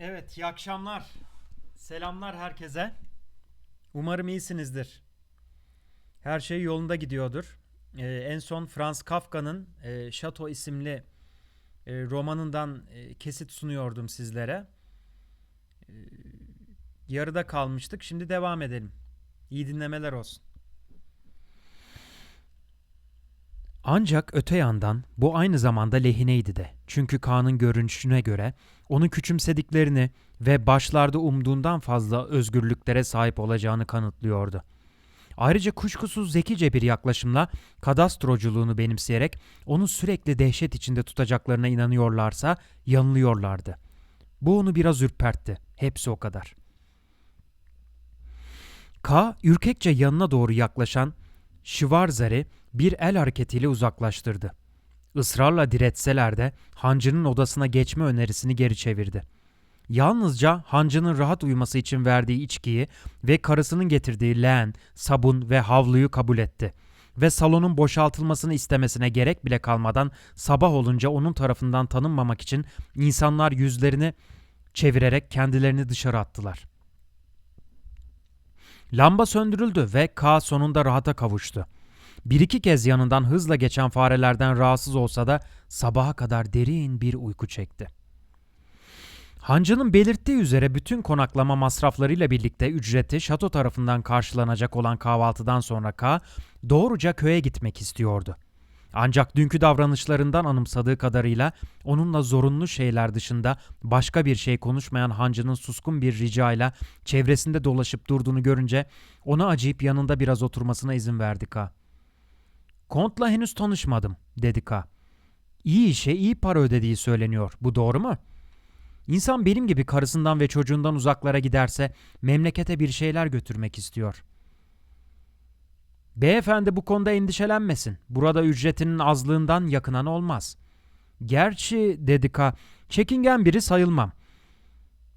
Evet, iyi akşamlar. Selamlar herkese. Umarım iyisinizdir. Her şey yolunda gidiyordur. Ee, en son Franz Kafka'nın e, Şato isimli e, romanından e, kesit sunuyordum sizlere. Ee, yarıda kalmıştık. Şimdi devam edelim. İyi dinlemeler olsun. Ancak öte yandan bu aynı zamanda lehineydi de. Çünkü Kaan'ın görünüşüne göre onu küçümsediklerini ve başlarda umduğundan fazla özgürlüklere sahip olacağını kanıtlıyordu. Ayrıca kuşkusuz zekice bir yaklaşımla kadastroculuğunu benimseyerek onu sürekli dehşet içinde tutacaklarına inanıyorlarsa yanılıyorlardı. Bu onu biraz ürpertti. Hepsi o kadar. K ürkekçe yanına doğru yaklaşan Şivarzer'i bir el hareketiyle uzaklaştırdı. Israrla diretseler de hancının odasına geçme önerisini geri çevirdi. Yalnızca hancının rahat uyuması için verdiği içkiyi ve karısının getirdiği leğen, sabun ve havluyu kabul etti. Ve salonun boşaltılmasını istemesine gerek bile kalmadan sabah olunca onun tarafından tanınmamak için insanlar yüzlerini çevirerek kendilerini dışarı attılar. Lamba söndürüldü ve K sonunda rahata kavuştu. Bir iki kez yanından hızla geçen farelerden rahatsız olsa da sabaha kadar derin bir uyku çekti. Hancı'nın belirttiği üzere bütün konaklama masraflarıyla birlikte ücreti şato tarafından karşılanacak olan kahvaltıdan sonra K doğruca köye gitmek istiyordu. Ancak dünkü davranışlarından anımsadığı kadarıyla onunla zorunlu şeyler dışında başka bir şey konuşmayan hancının suskun bir ricayla çevresinde dolaşıp durduğunu görünce ona acıyıp yanında biraz oturmasına izin verdi K. Kont'la henüz tanışmadım, dedi K. İyi işe iyi para ödediği söyleniyor. Bu doğru mu? İnsan benim gibi karısından ve çocuğundan uzaklara giderse memlekete bir şeyler götürmek istiyor. Beyefendi bu konuda endişelenmesin. Burada ücretinin azlığından yakınan olmaz. Gerçi dedi K. Çekingen biri sayılmam.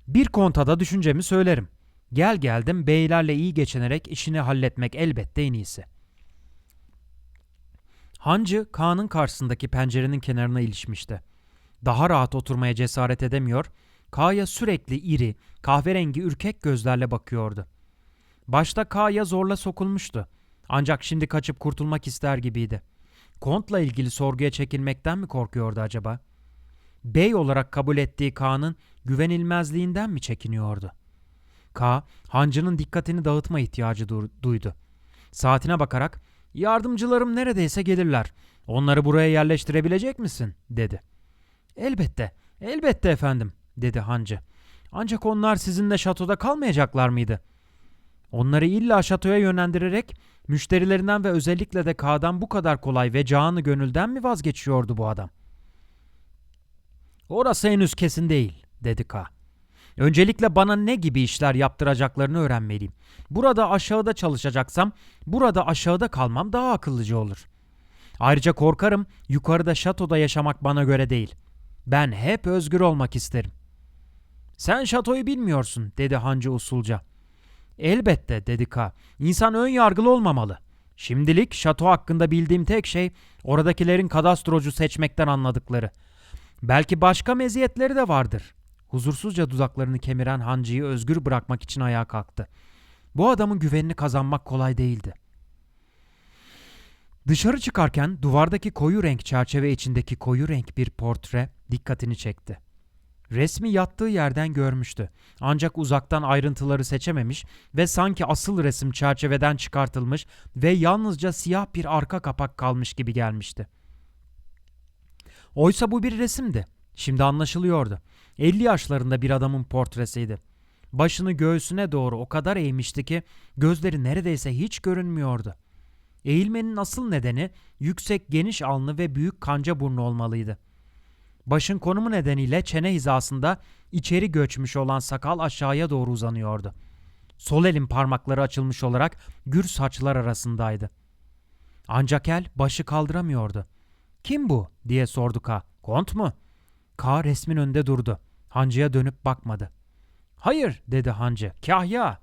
Bir kontada düşüncemi söylerim. Gel geldim beylerle iyi geçinerek işini halletmek elbette en iyisi.'' Hancı Kaan'ın karşısındaki pencerenin kenarına ilişmişti. Daha rahat oturmaya cesaret edemiyor, Ka'ya sürekli iri, kahverengi ürkek gözlerle bakıyordu. Başta Ka'ya zorla sokulmuştu. Ancak şimdi kaçıp kurtulmak ister gibiydi. Kont'la ilgili sorguya çekilmekten mi korkuyordu acaba? Bey olarak kabul ettiği Kaan'ın güvenilmezliğinden mi çekiniyordu? Ka, hancının dikkatini dağıtma ihtiyacı du- duydu. Saatine bakarak Yardımcılarım neredeyse gelirler. Onları buraya yerleştirebilecek misin? dedi. Elbette, elbette efendim, dedi hancı. Ancak onlar sizinle şatoda kalmayacaklar mıydı? Onları illa şatoya yönlendirerek müşterilerinden ve özellikle de K'dan bu kadar kolay ve canı gönülden mi vazgeçiyordu bu adam? Orası henüz kesin değil, dedi K. Öncelikle bana ne gibi işler yaptıracaklarını öğrenmeliyim. Burada aşağıda çalışacaksam burada aşağıda kalmam daha akıllıca olur. Ayrıca korkarım yukarıda şatoda yaşamak bana göre değil. Ben hep özgür olmak isterim. Sen şatoyu bilmiyorsun dedi hancı usulca. Elbette dedi K. İnsan ön yargılı olmamalı. Şimdilik şato hakkında bildiğim tek şey oradakilerin kadastrocu seçmekten anladıkları. Belki başka meziyetleri de vardır. Huzursuzca dudaklarını kemiren hancıyı özgür bırakmak için ayağa kalktı. Bu adamın güvenini kazanmak kolay değildi. Dışarı çıkarken duvardaki koyu renk çerçeve içindeki koyu renk bir portre dikkatini çekti. Resmi yattığı yerden görmüştü. Ancak uzaktan ayrıntıları seçememiş ve sanki asıl resim çerçeveden çıkartılmış ve yalnızca siyah bir arka kapak kalmış gibi gelmişti. Oysa bu bir resimdi. Şimdi anlaşılıyordu. 50 yaşlarında bir adamın portresiydi. Başını göğsüne doğru o kadar eğmişti ki gözleri neredeyse hiç görünmüyordu. Eğilmenin asıl nedeni yüksek geniş alnı ve büyük kanca burnu olmalıydı. Başın konumu nedeniyle çene hizasında içeri göçmüş olan sakal aşağıya doğru uzanıyordu. Sol elin parmakları açılmış olarak gür saçlar arasındaydı. Ancak el başı kaldıramıyordu. Kim bu diye sordu K. Kont mu? K resmin önünde durdu. Hancı'ya dönüp bakmadı. Hayır dedi hancı. Kahya.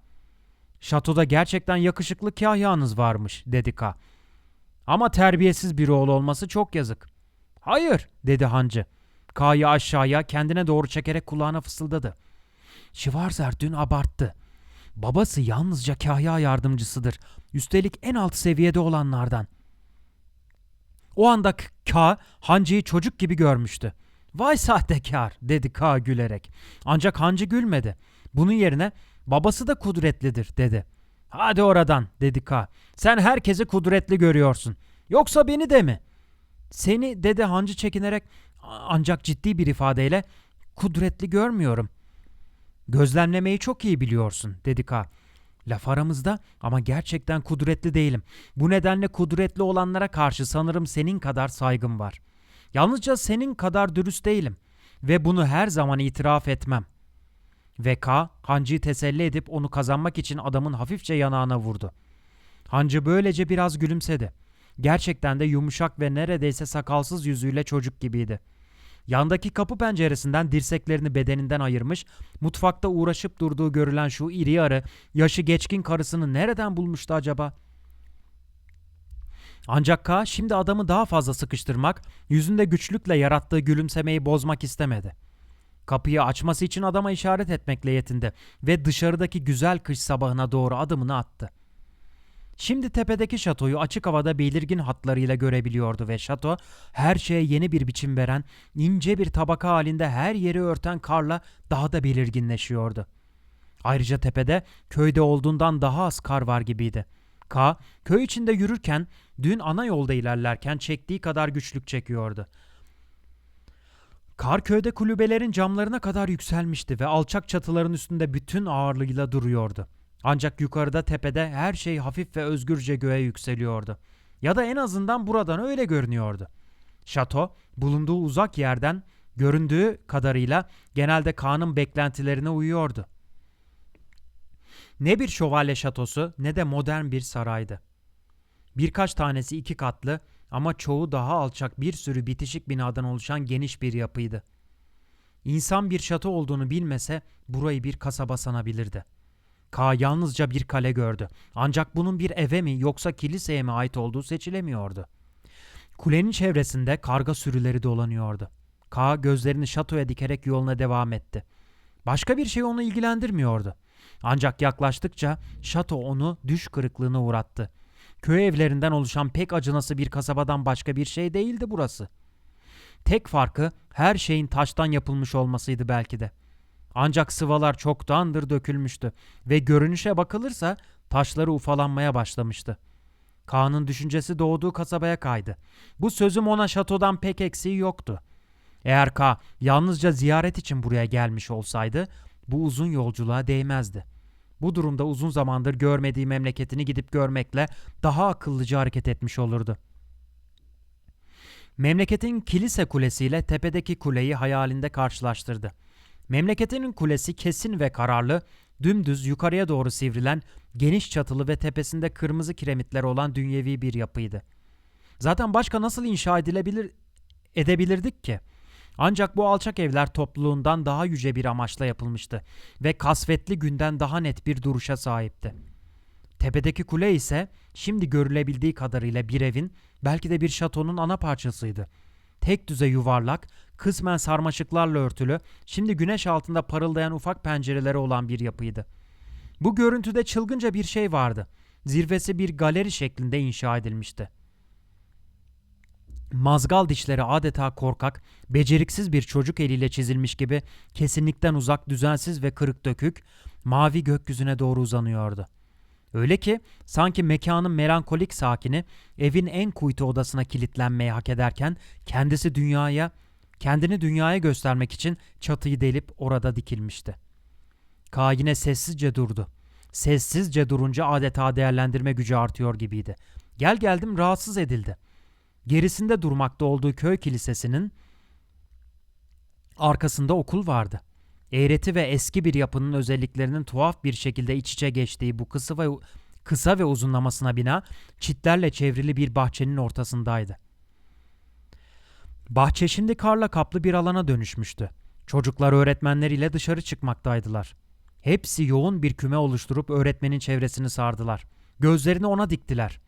Şatoda gerçekten yakışıklı kahyanız varmış dedi K. Ama terbiyesiz bir oğul olması çok yazık. Hayır dedi hancı. K'yı aşağıya kendine doğru çekerek kulağına fısıldadı. Schwarzer dün abarttı. Babası yalnızca kahya yardımcısıdır. Üstelik en alt seviyede olanlardan. O anda K Hancı'yı çocuk gibi görmüştü. Vay sahtekar dedi K gülerek. Ancak Hancı gülmedi. Bunun yerine babası da kudretlidir dedi. Hadi oradan dedi K. Sen herkesi kudretli görüyorsun. Yoksa beni de mi? Seni dedi Hancı çekinerek "A- ancak ciddi bir ifadeyle kudretli görmüyorum. Gözlemlemeyi çok iyi biliyorsun dedi K. Laf aramızda ama gerçekten kudretli değilim. Bu nedenle kudretli olanlara karşı sanırım senin kadar saygım var. Yalnızca senin kadar dürüst değilim ve bunu her zaman itiraf etmem. Ve K, Hancı'yı teselli edip onu kazanmak için adamın hafifçe yanağına vurdu. Hancı böylece biraz gülümsedi. Gerçekten de yumuşak ve neredeyse sakalsız yüzüyle çocuk gibiydi. Yandaki kapı penceresinden dirseklerini bedeninden ayırmış, mutfakta uğraşıp durduğu görülen şu iri yarı, yaşı geçkin karısını nereden bulmuştu acaba? Ancak K şimdi adamı daha fazla sıkıştırmak, yüzünde güçlükle yarattığı gülümsemeyi bozmak istemedi. Kapıyı açması için adama işaret etmekle yetindi ve dışarıdaki güzel kış sabahına doğru adımını attı. Şimdi tepedeki şatoyu açık havada belirgin hatlarıyla görebiliyordu ve şato her şeye yeni bir biçim veren, ince bir tabaka halinde her yeri örten karla daha da belirginleşiyordu. Ayrıca tepede köyde olduğundan daha az kar var gibiydi. K, köy içinde yürürken dün ana yolda ilerlerken çektiği kadar güçlük çekiyordu. Kar köyde kulübelerin camlarına kadar yükselmişti ve alçak çatıların üstünde bütün ağırlığıyla duruyordu. Ancak yukarıda tepede her şey hafif ve özgürce göğe yükseliyordu. Ya da en azından buradan öyle görünüyordu. Şato bulunduğu uzak yerden göründüğü kadarıyla genelde Kaan'ın beklentilerine uyuyordu. Ne bir şövalye şatosu ne de modern bir saraydı. Birkaç tanesi iki katlı ama çoğu daha alçak bir sürü bitişik binadan oluşan geniş bir yapıydı. İnsan bir şato olduğunu bilmese burayı bir kasaba sanabilirdi. K yalnızca bir kale gördü. Ancak bunun bir eve mi yoksa kiliseye mi ait olduğu seçilemiyordu. Kulenin çevresinde karga sürüleri dolanıyordu. K gözlerini şatoya dikerek yoluna devam etti. Başka bir şey onu ilgilendirmiyordu. Ancak yaklaştıkça şato onu düş kırıklığına uğrattı. Köy evlerinden oluşan pek acınası bir kasabadan başka bir şey değildi burası. Tek farkı her şeyin taştan yapılmış olmasıydı belki de. Ancak sıvalar çoktandır dökülmüştü ve görünüşe bakılırsa taşları ufalanmaya başlamıştı. Kaan'ın düşüncesi doğduğu kasabaya kaydı. Bu sözüm ona şatodan pek eksiği yoktu. Eğer K yalnızca ziyaret için buraya gelmiş olsaydı bu uzun yolculuğa değmezdi. Bu durumda uzun zamandır görmediği memleketini gidip görmekle daha akıllıca hareket etmiş olurdu. Memleketin kilise kulesiyle tepedeki kuleyi hayalinde karşılaştırdı. Memleketinin kulesi kesin ve kararlı, dümdüz yukarıya doğru sivrilen, geniş çatılı ve tepesinde kırmızı kiremitler olan dünyevi bir yapıydı. Zaten başka nasıl inşa edilebilir edebilirdik ki? Ancak bu alçak evler topluluğundan daha yüce bir amaçla yapılmıştı ve kasvetli günden daha net bir duruşa sahipti. Tepedeki kule ise şimdi görülebildiği kadarıyla bir evin, belki de bir şatonun ana parçasıydı. Tek düze yuvarlak, kısmen sarmaşıklarla örtülü, şimdi güneş altında parıldayan ufak pencereleri olan bir yapıydı. Bu görüntüde çılgınca bir şey vardı. Zirvesi bir galeri şeklinde inşa edilmişti. Mazgal dişleri adeta korkak, beceriksiz bir çocuk eliyle çizilmiş gibi kesinlikten uzak, düzensiz ve kırık dökük, mavi gökyüzüne doğru uzanıyordu. Öyle ki sanki mekanın melankolik sakini evin en kuytu odasına kilitlenmeyi hak ederken kendisi dünyaya, kendini dünyaya göstermek için çatıyı delip orada dikilmişti. K yine sessizce durdu. Sessizce durunca adeta değerlendirme gücü artıyor gibiydi. Gel geldim rahatsız edildi. Gerisinde durmakta olduğu köy kilisesinin arkasında okul vardı. Eğreti ve eski bir yapının özelliklerinin tuhaf bir şekilde iç içe geçtiği bu kısa ve kısa ve uzunlamasına bina çitlerle çevrili bir bahçenin ortasındaydı. Bahçe şimdi karla kaplı bir alana dönüşmüştü. Çocuklar öğretmenleriyle dışarı çıkmaktaydılar. Hepsi yoğun bir küme oluşturup öğretmenin çevresini sardılar. Gözlerini ona diktiler.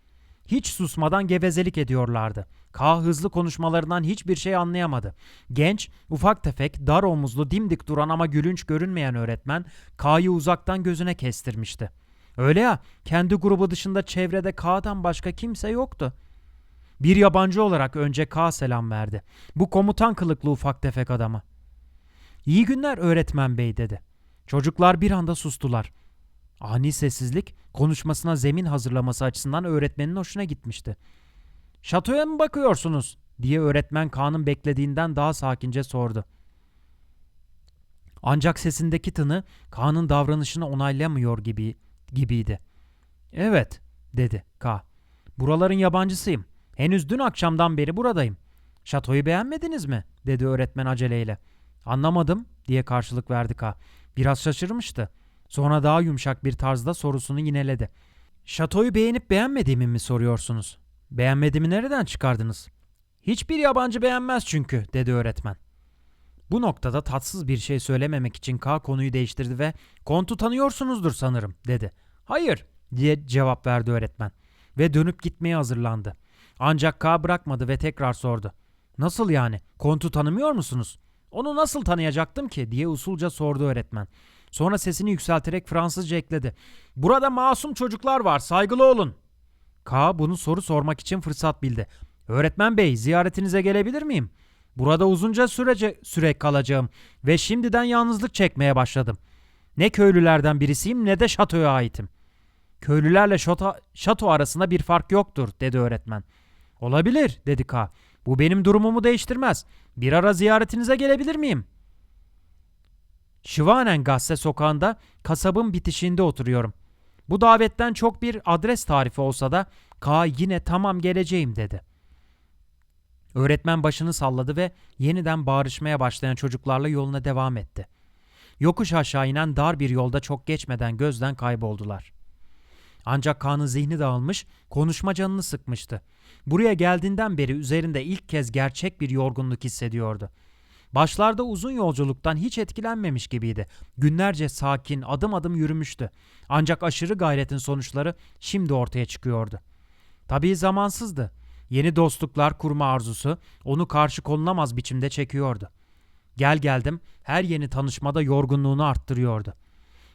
Hiç susmadan gevezelik ediyorlardı. K hızlı konuşmalarından hiçbir şey anlayamadı. Genç, ufak tefek, dar omuzlu, dimdik duran ama gülünç görünmeyen öğretmen K'yı uzaktan gözüne kestirmişti. Öyle ya, kendi grubu dışında çevrede K'dan başka kimse yoktu. Bir yabancı olarak önce K selam verdi. Bu komutan kılıklı ufak tefek adama. İyi günler öğretmen bey dedi. Çocuklar bir anda sustular. Ani sessizlik konuşmasına zemin hazırlaması açısından öğretmenin hoşuna gitmişti. Şatoya mı bakıyorsunuz? diye öğretmen Kaan'ın beklediğinden daha sakince sordu. Ancak sesindeki tını Kaan'ın davranışını onaylamıyor gibi gibiydi. Evet, dedi K. Buraların yabancısıyım. Henüz dün akşamdan beri buradayım. Şatoyu beğenmediniz mi? dedi öğretmen aceleyle. Anlamadım diye karşılık verdi K. Biraz şaşırmıştı. Sonra daha yumuşak bir tarzda sorusunu yineledi. Şatoyu beğenip beğenmediğimi mi soruyorsunuz? Beğenmediğimi nereden çıkardınız? Hiçbir yabancı beğenmez çünkü dedi öğretmen. Bu noktada tatsız bir şey söylememek için K konuyu değiştirdi ve kontu tanıyorsunuzdur sanırım dedi. Hayır diye cevap verdi öğretmen ve dönüp gitmeye hazırlandı. Ancak K bırakmadı ve tekrar sordu. Nasıl yani? Kontu tanımıyor musunuz? Onu nasıl tanıyacaktım ki diye usulca sordu öğretmen. Sonra sesini yükselterek Fransızca ekledi. Burada masum çocuklar var saygılı olun. K bunu soru sormak için fırsat bildi. Öğretmen bey ziyaretinize gelebilir miyim? Burada uzunca sürece süre kalacağım ve şimdiden yalnızlık çekmeye başladım. Ne köylülerden birisiyim ne de şatoya aitim. Köylülerle şato, şato arasında bir fark yoktur dedi öğretmen. Olabilir dedi K. Bu benim durumumu değiştirmez. Bir ara ziyaretinize gelebilir miyim? Şivanen Gasse sokağında kasabın bitişinde oturuyorum. Bu davetten çok bir adres tarifi olsa da K yine tamam geleceğim dedi. Öğretmen başını salladı ve yeniden bağırışmaya başlayan çocuklarla yoluna devam etti. Yokuş aşağı inen dar bir yolda çok geçmeden gözden kayboldular. Ancak Kaan'ın zihni dağılmış, konuşma canını sıkmıştı. Buraya geldiğinden beri üzerinde ilk kez gerçek bir yorgunluk hissediyordu. Başlarda uzun yolculuktan hiç etkilenmemiş gibiydi. Günlerce sakin, adım adım yürümüştü. Ancak aşırı gayretin sonuçları şimdi ortaya çıkıyordu. Tabii zamansızdı. Yeni dostluklar kurma arzusu onu karşı konulamaz biçimde çekiyordu. Gel geldim her yeni tanışmada yorgunluğunu arttırıyordu.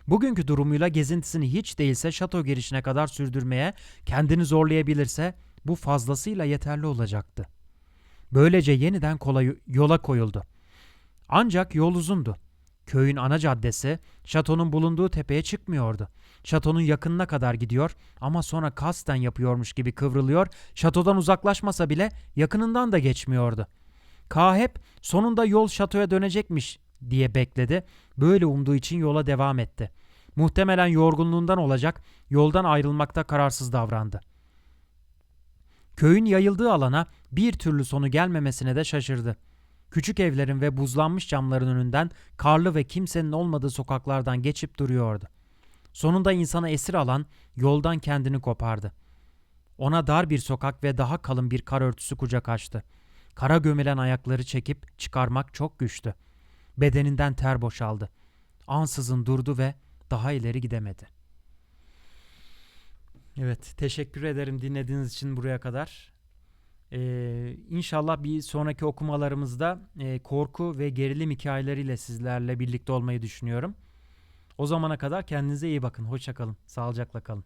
Bugünkü durumuyla gezintisini hiç değilse şato girişine kadar sürdürmeye kendini zorlayabilirse bu fazlasıyla yeterli olacaktı. Böylece yeniden kolay yola koyuldu. Ancak yol uzundu. Köyün ana caddesi şatonun bulunduğu tepeye çıkmıyordu. Şatonun yakınına kadar gidiyor ama sonra kasten yapıyormuş gibi kıvrılıyor, şatodan uzaklaşmasa bile yakınından da geçmiyordu. K hep sonunda yol şatoya dönecekmiş diye bekledi. Böyle umduğu için yola devam etti. Muhtemelen yorgunluğundan olacak, yoldan ayrılmakta kararsız davrandı. Köyün yayıldığı alana bir türlü sonu gelmemesine de şaşırdı. Küçük evlerin ve buzlanmış camların önünden karlı ve kimsenin olmadığı sokaklardan geçip duruyordu. Sonunda insana esir alan yoldan kendini kopardı. Ona dar bir sokak ve daha kalın bir kar örtüsü kucak açtı. Kara gömülen ayakları çekip çıkarmak çok güçtü. Bedeninden ter boşaldı. Ansızın durdu ve daha ileri gidemedi. Evet, teşekkür ederim dinlediğiniz için buraya kadar. Ee, inşallah bir sonraki okumalarımızda e, korku ve gerilim hikayeleriyle sizlerle birlikte olmayı düşünüyorum. O zamana kadar kendinize iyi bakın. Hoşça kalın. Sağlıcakla kalın.